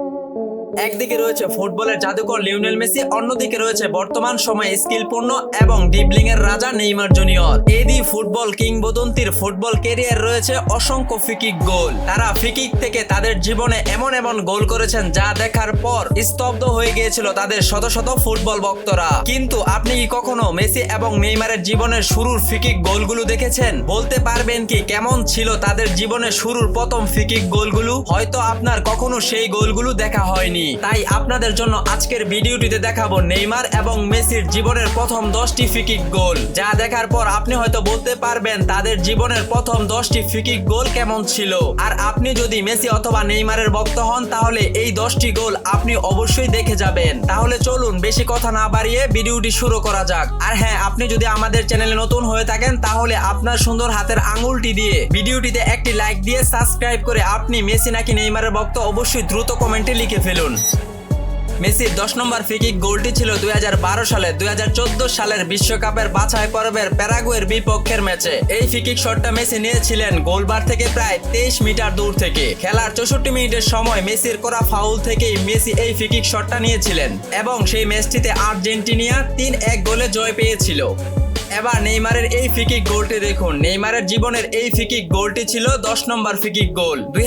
thank you. একদিকে রয়েছে ফুটবলের জাদুকর লিওনেল মেসি, অন্যদিকে রয়েছে বর্তমান সময়ে স্কিলপূর্ণ এবং ডিবলিং এর রাজা নেইমার জুনিয়র। এদি ফুটবল কিংবদন্তির ফুটবল কেরিয়ার রয়েছে অসংখ্য ফিকিক গোল। তারা ফিকিক থেকে তাদের জীবনে এমন এমন গোল করেছেন যা দেখার পর স্তব্ধ হয়ে গিয়েছিল তাদের শত শত ফুটবল ভক্তরা। কিন্তু আপনি কি কখনো মেসি এবং নেইমারের জীবনের শুরুর ফিকিক গোলগুলো দেখেছেন? বলতে পারবেন কি কেমন ছিল তাদের জীবনের শুরুর প্রথম ফিকিক গোলগুলো? হয়তো আপনার কখনো সেই গোলগুলো দেখা হয়নি। তাই আপনাদের জন্য আজকের ভিডিওটিতে দেখাবো নেইমার এবং মেসির জীবনের প্রথম দশটি ফিকিক গোল। যা দেখার পর আপনি হয়তো বলতে পারবেন তাদের জীবনের প্রথম দশটি ফিকিক গোল কেমন ছিল। আর আপনি যদি মেসি অথবা নেইমারের ভক্ত হন, তাহলে এই দশটি গোল আপনি অবশ্যই দেখে যাবেন। তাহলে চলুন বেশি কথা না বাড়িয়ে ভিডিওটি শুরু করা যাক। আর হ্যাঁ আপনি যদি আমাদের চ্যানেলে নতুন হয়ে থাকেন, তাহলে আপনার সুন্দর হাতের আঙুলটি দিয়ে ভিডিওটিতে একটি লাইক দিয়ে সাবস্ক্রাইব করে আপনি মেসি নাকি নেইমারের ভক্ত, অবশ্যই দ্রুত কমেন্টে লিখে ফেলুন। মেসির দশ নম্বর ফ্রিকিক গোলটি ছিল দুই হাজার বারো সালে। দুই হাজার চোদ্দ সালের বিশ্বকাপের বাছাই পর্বের প্যারাগুয়ের বিপক্ষের ম্যাচে। এই ফ্রিকিক শটটা মেসি নিয়েছিলেন গোলবার থেকে প্রায় তেইশ মিটার দূর থেকে। খেলার চৌষট্টি মিনিটের সময় মেসির করা ফাউল থেকেই মেসি এই ফ্রিকিক শটটা নিয়েছিলেন। এবং সেই ম্যাচটিতে আর্জেন্টিনিয়া তিন এক গোলে জয় পেয়েছিল। এবার নেইমারের এই ফিকিক গোলটি দেখুন। নেইমারের জীবনের এই ফিকিক গোলটি ছিল দশ নম্বর ফিকিক গোল দুই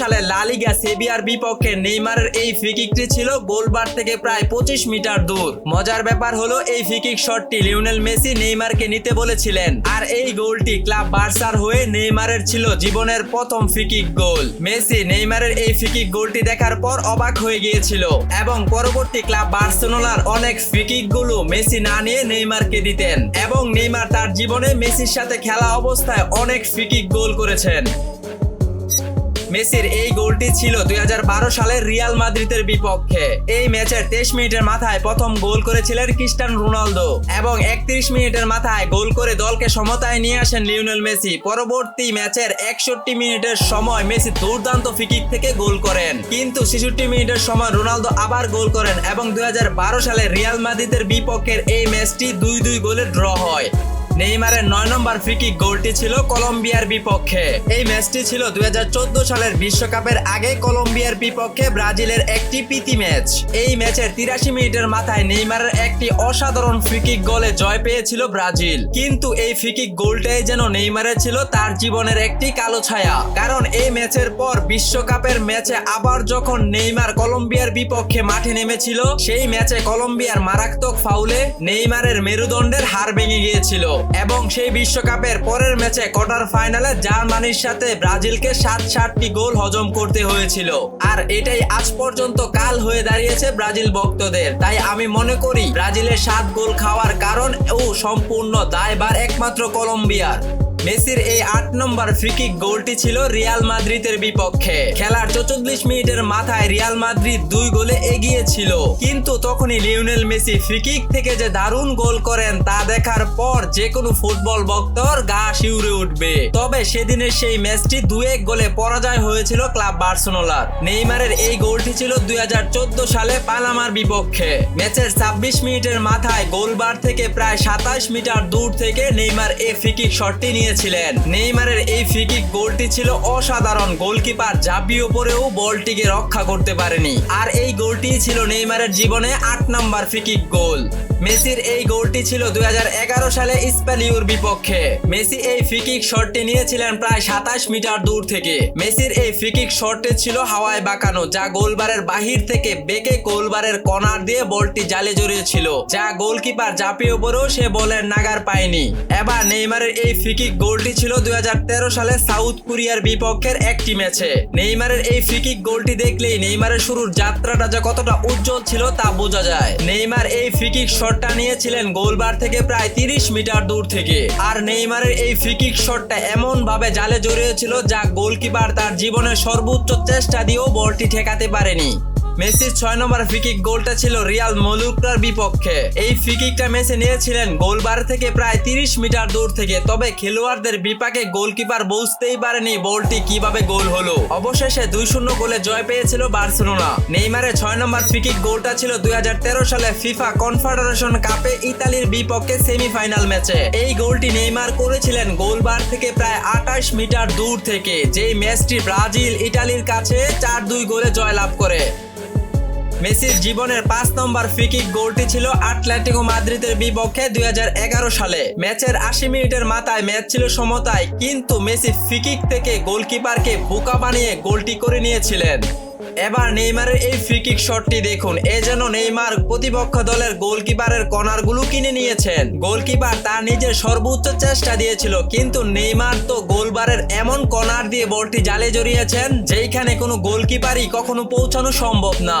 সালে লালিগা সেবিয়ার বিপক্ষে নেইমারের এই ফিকিকটি ছিল গোলবার থেকে প্রায় পঁচিশ মিটার দূর। মজার ব্যাপার হলো এই ফিকিক শটটি লিওনেল মেসি নেইমারকে নিতে বলেছিলেন। আর এই গোলটি ক্লাব বার্সার হয়ে নেইমারের ছিল জীবনের প্রথম ফিকিক গোল মেসি নেইমারের এই ফিকিক গোলটি দেখার পর অবাক হয়ে গিয়েছিল। এবং পরবর্তী ক্লাব বার্সেলোনার অনেক ফিকিকগুলো মেসি না নিয়ে নেইমারকে দিতেন। এবং নেইমার তার জীবনে মেসির সাথে খেলা অবস্থায় অনেক ফ্রিকিক গোল করেছেন। মেসির এই গোলটি ছিল দুই হাজার বারো সালের রিয়াল মাদ্রিদের বিপক্ষে। এই ম্যাচের তেইশ মিনিটের মাথায় প্রথম গোল করেছিলেন ক্রিস্টান রোনালদো এবং একত্রিশ মিনিটের মাথায় গোল করে দলকে সমতায় নিয়ে আসেন লিওনেল মেসি। পরবর্তী ম্যাচের একষট্টি মিনিটের সময় মেসি দুর্দান্ত ফিকিক থেকে গোল করেন। কিন্তু ছেষট্টি মিনিটের সময় রোনালদো আবার গোল করেন এবং দুই হাজার বারো সালে রিয়াল মাদ্রিদের বিপক্ষের এই ম্যাচটি দুই দুই গোলে ড্র হয়। নেইমারের নয় নম্বর ফ্রিকিক গোলটি ছিল কলম্বিয়ার বিপক্ষে। এই ম্যাচটি ছিল দু হাজার চোদ্দ সালের বিশ্বকাপের আগে কলম্বিয়ার বিপক্ষে ব্রাজিলের একটি প্রীতি ম্যাচ। এই ম্যাচের তিরাশি মিনিটের মাথায় নেইমারের একটি অসাধারণ ফ্রিকিক গোলে জয় পেয়েছিল ব্রাজিল। কিন্তু এই ফ্রিকিক গোলটাই যেন নেইমারের ছিল তার জীবনের একটি কালো ছায়া। কারণ এই ম্যাচের পর বিশ্বকাপের ম্যাচে আবার যখন নেইমার কলম্বিয়ার বিপক্ষে মাঠে নেমেছিল, সেই ম্যাচে কলম্বিয়ার মারাত্মক ফাউলে নেইমারের মেরুদণ্ডের হার ভেঙে গিয়েছিল। এবং সেই বিশ্বকাপের পরের ম্যাচে কোয়ার্টার ফাইনালে জার্মানির সাথে ব্রাজিলকে সাত সাতটি গোল হজম করতে হয়েছিল। আর এটাই আজ পর্যন্ত কাল হয়ে দাঁড়িয়েছে ব্রাজিল ভক্তদের। তাই আমি মনে করি ব্রাজিলের সাত গোল খাওয়ার কারণ ও সম্পূর্ণ দায়ভার একমাত্র কলম্বিয়ার। মেসির এই আট নম্বর ফ্রিকিক গোলটি ছিল রিয়াল মাদ্রিদের বিপক্ষে। খেলার চৌচল্লিশ মিনিটের মাথায় রিয়াল মাদ্রিদ দুই গোলে এগিয়ে ছিল কিন্তু তখনই লিওনেল মেসি ফ্রিকিক থেকে যে দারুণ গোল করেন তা দেখার পর যে কোনো ফুটবল ভক্তর গা শিউরে উঠবে। তবে সেদিনের সেই ম্যাচটি দু এক গোলে পরাজয় হয়েছিল ক্লাব বার্সেলোনার। নেইমারের এই গোলটি ছিল দুই হাজার চোদ্দ সালে পানামার বিপক্ষে। ম্যাচের ছাব্বিশ মিনিটের মাথায় গোলবার থেকে প্রায় সাতাশ মিটার দূর থেকে নেইমার এ ফ্রিকিক শটটি নিয়েছিলেন। নেইমারের এই ফ্রিকিক গোলটি ছিল অসাধারণ। গোলকিপার ঝাঁপিয়ে পড়েও বলটিকে রক্ষা করতে পারেনি। আর এই গোলটি ছিল নেইমারের জীবনে আট নম্বর ফ্রিকিক গোল মেসির এই গোলটি ছিল দুই সালে স্পেলিউর বিপক্ষে। মেসি এই ফ্রিকিক শটটি নিয়েছিলেন প্রায় সাতাশ মিটার দূর থেকে। মেসির এই ফ্রিকিক শটটি ছিল হাওয়ায় বাঁকানো, যা গোলবারের বাহির থেকে বেকে গোলবারের কর্নার দিয়ে বলটি জালে জড়িয়েছিল, যা গোলকিপার জাপিয়ে পড়েও সে বলের নাগার পায়নি। এবার নেইমারের এই ফ্রিকিক গোলটি ছিল দু হাজার তেরো সালে সাউথ কোরিয়ার বিপক্ষের একটি ম্যাচে। নেইমারের এই ফ্রিকিক গোলটি দেখলেই নেইমারের শুরুর যাত্রাটা যে কতটা উজ্জ্বল ছিল তা বোঝা যায়। নেইমার এই ফ্রিকিক শটটা নিয়েছিলেন গোলবার থেকে প্রায় তিরিশ মিটার দূর থেকে। আর নেইমারের এই ফ্রিকিক শটটা এমন ভাবে জালে জড়িয়েছিল যা গোলকিপার তার জীবনের সর্বোচ্চ চেষ্টা দিয়েও বলটি ঠেকাতে পারেনি। মেসির ছয় নম্বর ফ্রিকিক গোলটা ছিল রিয়াল মলুকরার বিপক্ষে। এই ফ্রিকিকটা মেসি নিয়েছিলেন গোলবার থেকে প্রায় তিরিশ মিটার দূর থেকে। তবে খেলোয়াড়দের বিপাকে গোলকিপার বুঝতেই পারেনি বলটি কীভাবে গোল হলো। অবশেষে দুই শূন্য গোলে জয় পেয়েছিল বার্সেলোনা। নেইমারের ছয় নম্বর ফ্রিকিক গোলটা ছিল দুই হাজার তেরো সালে ফিফা কনফেডারেশন কাপে ইতালির বিপক্ষে সেমিফাইনাল ম্যাচে। এই গোলটি নেইমার করেছিলেন গোলবার থেকে প্রায় আঠাশ মিটার দূর থেকে, যেই ম্যাচটি ব্রাজিল ইটালির কাছে চার দুই গোলে জয়লাভ করে। মেসির জীবনের পাঁচ নম্বর ফ্রিকিক গোলটি ছিল আটলান্টিকো মাদ্রিদের বিপক্ষে দু হাজার এগারো সালে। ম্যাচের আশি মিনিটের মাথায় ম্যাচ ছিল সমতায়, কিন্তু মেসি ফ্রিকিক থেকে গোলকিপারকে বোকা বানিয়ে গোলটি করে নিয়েছিলেন। এবার নেইমারের এই ফ্রিকিক শটটি দেখুন, এ যেন নেইমার প্রতিপক্ষ দলের গোলকিপারের কর্নারগুলো কিনে নিয়েছেন। গোলকিপার তার নিজের সর্বোচ্চ চেষ্টা দিয়েছিল, কিন্তু নেইমার তো গোলবারের এমন কর্নার দিয়ে বলটি জালে জড়িয়েছেন, যেইখানে কোনো গোলকিপারই কখনো পৌঁছানো সম্ভব না।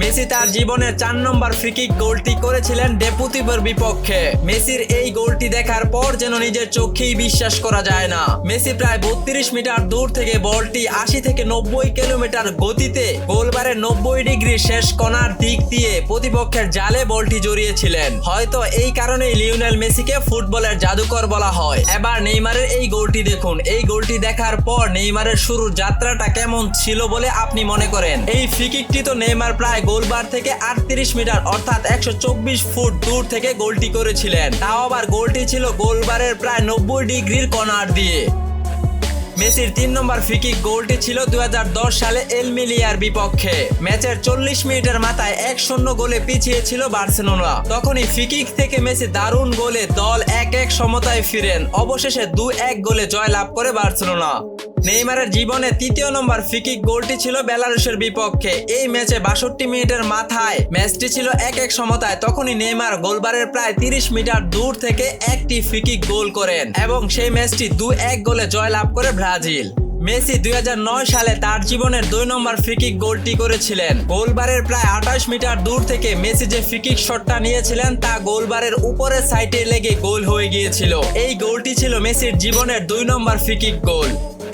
মেসি তার জীবনের চার নম্বর ফ্রিকিক গোলটি করেছিলেন ডেপুতিভের বিপক্ষে। মেসির এই গোলটি দেখার পর যেন নিজের চোখেই বিশ্বাস করা যায় না। মেসি প্রায় বত্রিশ মিটার দূর থেকে বলটি আশি থেকে নব্বই কিলোমিটার গতিতে গোলবারের নব্বই ডিগ্রি শেষ কণার দিক দিয়ে প্রতিপক্ষের জালে বলটি জড়িয়েছিলেন। হয়তো এই কারণেই লিওনেল মেসিকে ফুটবলের জাদুকর বলা হয়। এবার নেইমারের এই গোলটি দেখুন। এই গোলটি দেখার পর নেইমারের শুরুর যাত্রাটা কেমন ছিল বলে আপনি মনে করেন? এই ফ্রিকিকটি তো নেইমার প্রায় গোলবার থেকে আটত্রিশ মিটার, অর্থাৎ একশো চব্বিশ ফুট দূর থেকে গোলটি করেছিলেন। তাও আবার গোলটি ছিল গোলবারের প্রায় নব্বই ডিগ্রির কর্নার দিয়ে। মেসির তিন নম্বর ফ্রিকিক গোলটি ছিল দু হাজার দশ সালে এলমিলিয়ার বিপক্ষে। ম্যাচের চল্লিশ মিনিটের মাথায় এক শূন্য গোলে পিছিয়ে ছিল বার্সেলোনা। তখনই ফ্রিকিক থেকে মেসি দারুণ গোলে দল এক এক সমতায় ফিরেন। অবশেষে দু এক গোলে জয় লাভ করে বার্সেলোনা। নেইমারের জীবনে তৃতীয় নম্বর ফ্রিকিক গোলটি ছিল বেলারুশের বিপক্ষে। এই ম্যাচে বাষট্টি মিনিটের মাথায় ম্যাচটি ছিল এক এক সমতায়, তখনই নেইমার গোলবারের প্রায় তিরিশ মিটার দূর থেকে একটি ফ্রিকিক গোল করেন এবং সেই ম্যাচটি দু এক গোলে জয়লাভ করে ব্রাজিল। মেসি দুই হাজার নয় সালে তার জীবনের দুই নম্বর ফ্রিকিক গোলটি করেছিলেন। গোলবারের প্রায় আঠাশ মিটার দূর থেকে মেসি যে ফ্রিকিক শটটা নিয়েছিলেন, তা গোলবারের উপরের সাইডে লেগে গোল হয়ে গিয়েছিল। এই গোলটি ছিল মেসির জীবনের দুই নম্বর ফ্রিকিক গোল।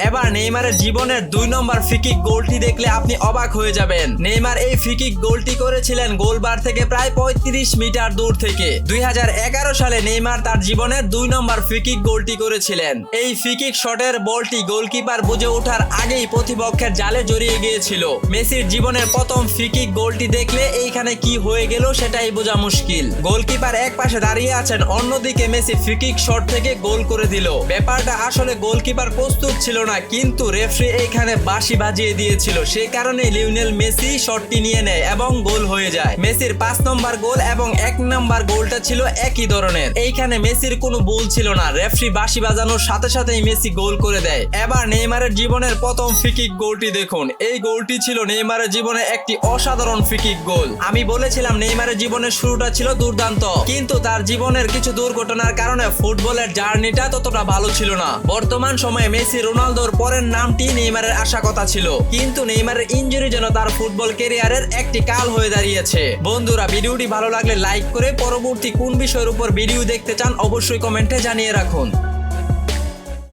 এবার নেইমারের জীবনের দুই নম্বর ফ্রিকিক গোলটি দেখলে আপনি অবাক হয়ে যাবেন। নেইমার এই ফ্রিকিক গোলটি করেছিলেন গোলবার থেকে প্রায় পঁয়ত্রিশ মিটার দূর থেকে। দুই হাজার এগারো সালে নেইমার তার জীবনের দুই নম্বর ফ্রিকিক গোলটি করেছিলেন। এই ফ্রিকিক শটের বলটি গোলকিপার বুঝে ওঠার আগেই প্রতিপক্ষের জালে জড়িয়ে গিয়েছিল। মেসির জীবনের প্রথম ফ্রিকিক গোলটি দেখলে এইখানে কি হয়ে গেল সেটাই বোঝা মুশকিল। গোলকিপার এক পাশে দাঁড়িয়ে আছেন, অন্যদিকে মেসি ফ্রিকিক শট থেকে গোল করে দিল। ব্যাপারটা আসলে গোলকিপার প্রস্তুত ছিল না, কিন্তু রেফারি এইখানে বাঁশি বাজিয়ে দিয়েছিল। সেই কারণে লিওনেল মেসি শটটি নিয়ে নেয় এবং গোল হয়ে যায়। মেসির পাঁচ নম্বর গোল এবং এক নম্বর গোলটা ছিল একই ধরনের। এইখানে মেসির কোনো ভুল ছিল না। রেফারি বাঁশি বাজানোর সাথে সাথেই মেসি গোল করে দেয়। এবার নেইমারের জীবনের প্রথম ফ্রিকিক গোলটি দেখুন। এই গোলটি ছিল নেইমারের জীবনে একটি অসাধারণ ফ্রিকিক গোল। আমি বলেছিলাম নেইমারের জীবনের শুরুটা ছিল দুর্দান্ত, কিন্তু তার জীবনের কিছু দুর্ঘটনার কারণে ফুটবলের জার্নিটা ততটা ভালো ছিল না। বর্তমান সময়ে মেসি রোনালদোর পরের নামটি নেইমারের আশা কথা ছিল। কিন্তু নেইমারের ইঞ্জুরি যেন তার ফুটবল ক্যারিয়ারের একটি কাল হয়ে দাঁড়িয়েছে। বন্ধুরা, ভিডিওটি ভালো লাগলে লাইক করে পরবর্তী কোন বিষয়ের উপর ভিডিও দেখতে চান অবশ্যই কমেন্টে জানিয়ে রাখুন।